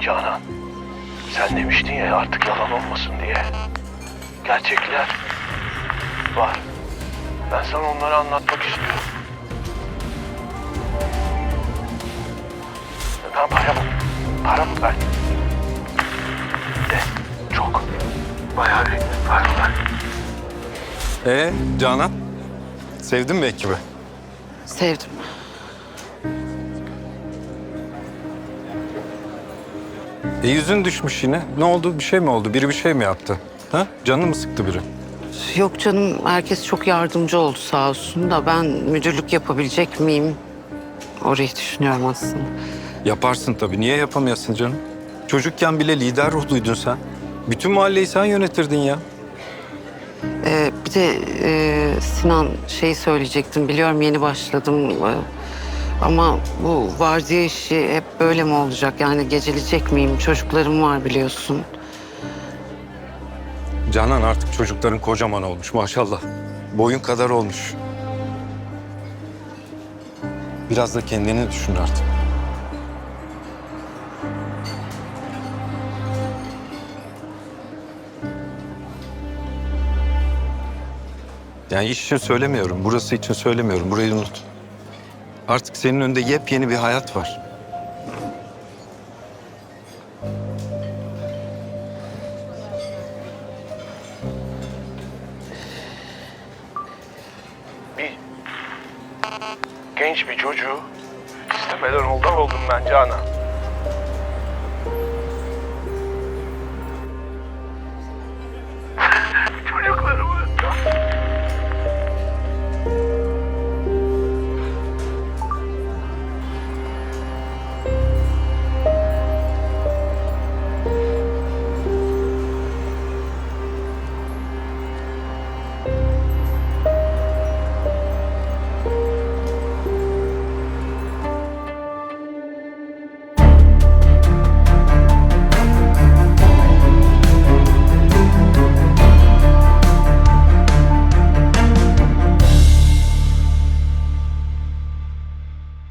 Canan, sen demiştin ya artık yalan olmasın diye. Gerçekler var. Ben sana onları anlatmak istiyorum. Ben paramı, paramı ben. De, çok. Bayağı bir param var. Ee Canan? Sevdin mi ekibi? Sevdim. E yüzün düşmüş yine. Ne oldu? Bir şey mi oldu? Biri bir şey mi yaptı? Ha? Canı mı sıktı biri? Yok canım herkes çok yardımcı oldu sağ olsun da ben müdürlük yapabilecek miyim? Orayı düşünüyorum aslında. Yaparsın tabii. Niye yapamayasın canım? Çocukken bile lider ruhluydun sen. Bütün mahalleyi sen yönetirdin ya. Ee, bir de e, Sinan şey söyleyecektim biliyorum yeni başladım. Ee, ama bu vardiya işi hep böyle mi olacak? Yani geceleyecek miyim? Çocuklarım var biliyorsun. Canan artık çocukların kocaman olmuş maşallah. Boyun kadar olmuş. Biraz da kendini düşün artık. Yani iş için söylemiyorum, burası için söylemiyorum. Burayı unut. Artık senin önünde yepyeni bir hayat var. Bir genç bir çocuğu istemeden oldan oldum ben Canan.